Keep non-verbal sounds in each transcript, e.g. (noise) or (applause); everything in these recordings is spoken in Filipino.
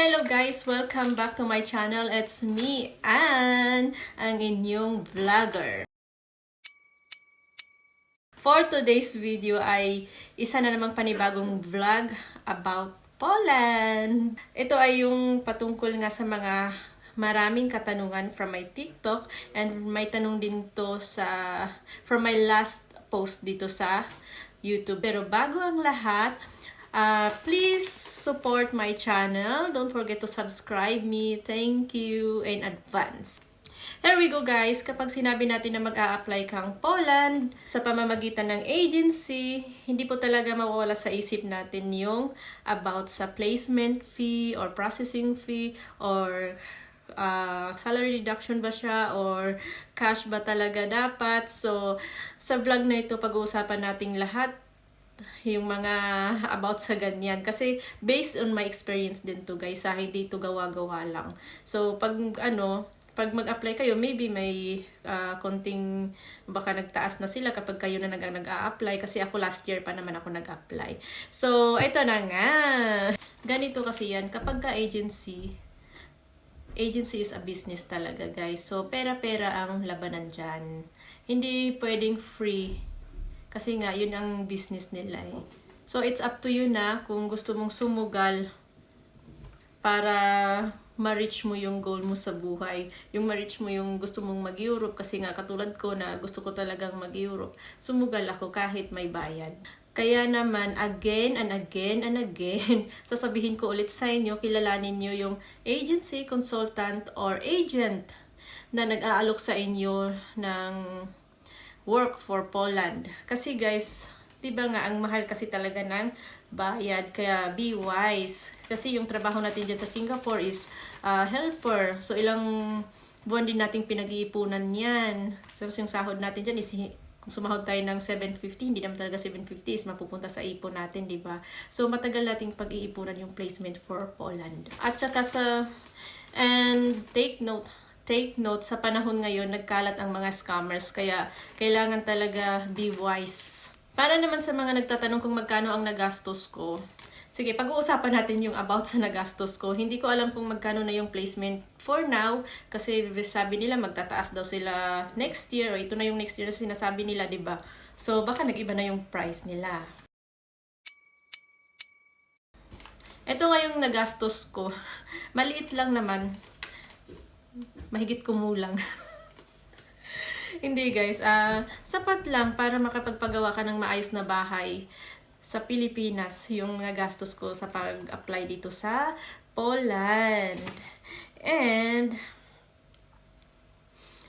Hello guys! Welcome back to my channel. It's me, Ann, ang inyong vlogger. For today's video ay isa na namang panibagong vlog about Poland. Ito ay yung patungkol nga sa mga maraming katanungan from my TikTok and may tanong din to sa from my last post dito sa YouTube. Pero bago ang lahat, Uh, please support my channel. Don't forget to subscribe me. Thank you in advance. Here we go guys, kapag sinabi natin na mag-a-apply kang Poland sa pamamagitan ng agency, hindi po talaga mawawala sa isip natin yung about sa placement fee or processing fee or uh, salary reduction ba siya or cash ba talaga dapat. So, sa vlog na ito, pag-uusapan nating lahat yung mga about sa ganyan. Kasi based on my experience din to guys, sa hindi to gawa-gawa lang. So pag ano, pag mag-apply kayo, maybe may uh, konting baka nagtaas na sila kapag kayo na nag nag-a-apply kasi ako last year pa naman ako nag-apply. So, ito na nga. Ganito kasi yan, kapag ka agency, agency is a business talaga guys. So, pera-pera ang labanan dyan. Hindi pwedeng free kasi nga, yun ang business nila eh. So, it's up to you na kung gusto mong sumugal para ma-reach mo yung goal mo sa buhay. Yung ma-reach mo yung gusto mong mag-Europe. Kasi nga, katulad ko na gusto ko talagang mag-Europe. Sumugal ako kahit may bayad. Kaya naman, again and again and again, (laughs) sasabihin ko ulit sa inyo, kilalanin nyo yung agency, consultant, or agent na nag-aalok sa inyo ng work for Poland. Kasi guys, 'di ba nga ang mahal kasi talaga ng bayad kaya be wise. Kasi yung trabaho natin diyan sa Singapore is uh, helper. So ilang buwan din nating pinag-iipunan 'yan. So yung sahod natin diyan is kung sumahod tayo ng 750, hindi naman talaga 750 is mapupunta sa ipon natin, di ba? So, matagal nating pag-iipunan yung placement for Poland. At saka sa, and take note, take note, sa panahon ngayon, nagkalat ang mga scammers. Kaya, kailangan talaga be wise. Para naman sa mga nagtatanong kung magkano ang nagastos ko, Sige, pag-uusapan natin yung about sa nagastos ko. Hindi ko alam kung magkano na yung placement for now kasi sabi nila magtataas daw sila next year o ito na yung next year na sinasabi nila, 'di ba? So baka nag-iba na yung price nila. Ito nga yung nagastos ko. (laughs) Maliit lang naman mahigit kumulang. (laughs) Hindi guys, uh, sapat lang para makapagpagawa ka ng maayos na bahay sa Pilipinas yung nagastos ko sa pag-apply dito sa Poland. And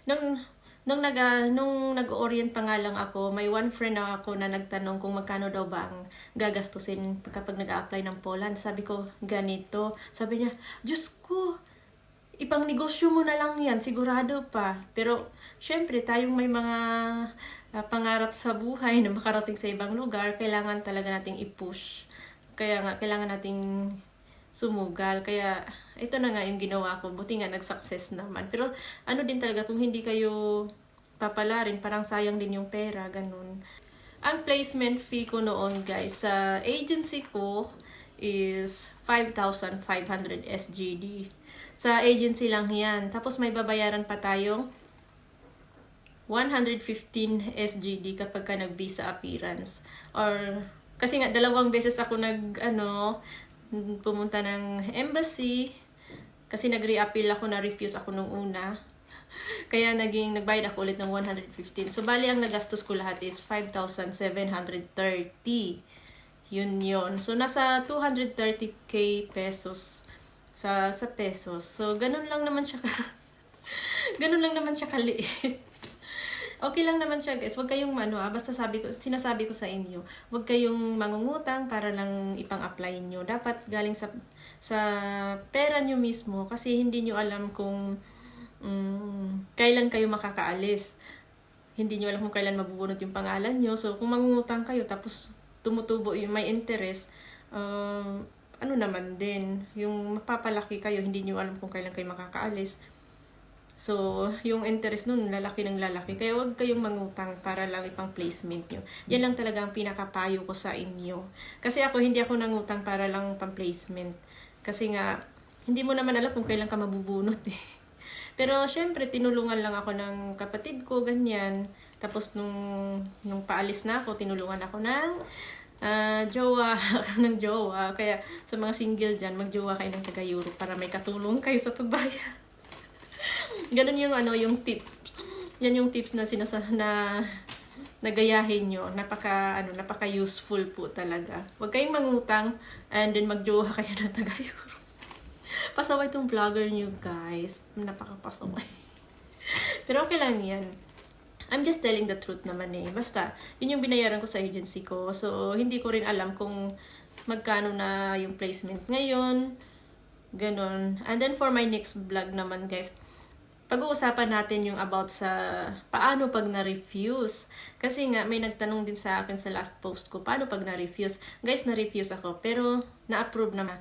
nung nung nag nung nag-orient pa nga lang ako, may one friend na ako na nagtanong kung magkano daw ba ang gagastusin kapag nag-apply ng Poland. Sabi ko, ganito. Sabi niya, Diyos ko, ipang negosyo mo na lang yan, sigurado pa. Pero, syempre, tayong may mga uh, pangarap sa buhay na makarating sa ibang lugar, kailangan talaga nating i-push. Kaya nga, kailangan nating sumugal. Kaya, ito na nga yung ginawa ko. Buti nga, nag-success naman. Pero, ano din talaga, kung hindi kayo papalarin, parang sayang din yung pera, ganun. Ang placement fee ko noon, guys, sa agency ko is 5,500 SGD. Sa agency lang yan. Tapos may babayaran pa tayong 115 SGD kapag ka nag-visa appearance. Or, kasi nga dalawang beses ako nag, ano, pumunta ng embassy. Kasi nag-reappeal ako, na-refuse ako nung una. (laughs) Kaya naging, nagbayad ako ulit ng 115. So, bali ang nagastos ko lahat is 5,730. Yun yun. So, nasa 230k pesos sa sa pesos. So, ganun lang naman siya ka (laughs) ganun lang naman siya kaliit. (laughs) okay lang naman siya, guys. Huwag kayong ano, ah, basta sabi ko, sinasabi ko sa inyo, huwag kayong mangungutang para lang ipang-apply nyo. Dapat galing sa sa pera nyo mismo kasi hindi nyo alam kung um, kailan kayo makakaalis. Hindi nyo alam kung kailan mabubunot yung pangalan nyo. So, kung mangungutang kayo tapos tumutubo yung may interest, um, ano naman din, yung mapapalaki kayo, hindi nyo alam kung kailan kayo makakaalis. So, yung interest nun, lalaki ng lalaki. Kaya wag kayong mangutang para lang ipang placement nyo. Yan lang talaga ang pinakapayo ko sa inyo. Kasi ako, hindi ako nangutang para lang pang placement. Kasi nga, hindi mo naman alam kung kailan ka mabubunot eh. (laughs) Pero syempre, tinulungan lang ako ng kapatid ko, ganyan. Tapos nung, nung paalis na ako, tinulungan ako ng ah, jowa, (laughs) ng jowa. Kaya sa mga single dyan, magjowa kayo ng taga-Europe para may katulong kayo sa pagbayad. (laughs) Ganun yung ano, yung tip. Yan yung tips na sinasa na nagayahin nyo. Napaka, ano, napaka useful po talaga. Huwag kayong mangutang and then magjowa (laughs) kayo ng taga-Europe. Pasaway tong vlogger nyo, guys. Napakapasaway. Pero okay lang yan. I'm just telling the truth naman eh. Basta, yun yung binayaran ko sa agency ko. So, hindi ko rin alam kung magkano na yung placement ngayon. Ganon. And then for my next vlog naman, guys, pag-uusapan natin yung about sa paano pag na-refuse. Kasi nga, may nagtanong din sa akin sa last post ko, paano pag na-refuse? Guys, na-refuse ako, pero na-approve naman.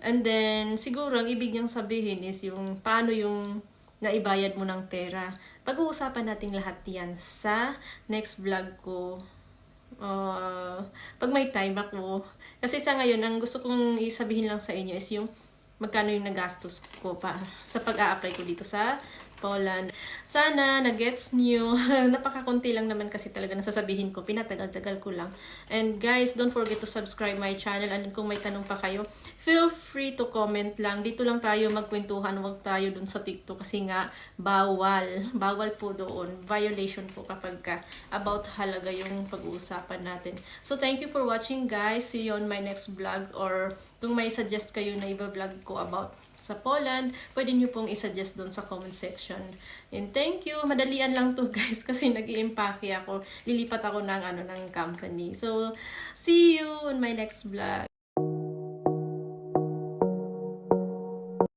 And then, siguro, ang ibig niyang sabihin is yung paano yung naibayad mo ng pera. Pag-uusapan natin lahat yan sa next vlog ko. Uh, pag may time ako. Kasi sa ngayon, ang gusto kong isabihin lang sa inyo is yung magkano yung nagastos ko pa sa pag-a-apply ko dito sa Poland. Sana na-gets nyo. (laughs) Napakakunti lang naman kasi talaga nasasabihin ko. Pinatagal-tagal ko lang. And guys, don't forget to subscribe my channel. And kung may tanong pa kayo, feel free to comment lang. Dito lang tayo magkwentuhan. Huwag tayo dun sa TikTok kasi nga bawal. Bawal po doon. Violation po kapag ka about halaga yung pag-uusapan natin. So thank you for watching guys. See you on my next vlog or kung may suggest kayo na iba-vlog ko about sa Poland, pwede nyo pong isuggest doon sa comment section. And thank you. Madalian lang to (laughs) guys kasi nag impake ako. Lilipat ako ng ano ng company. So, see you on my next vlog.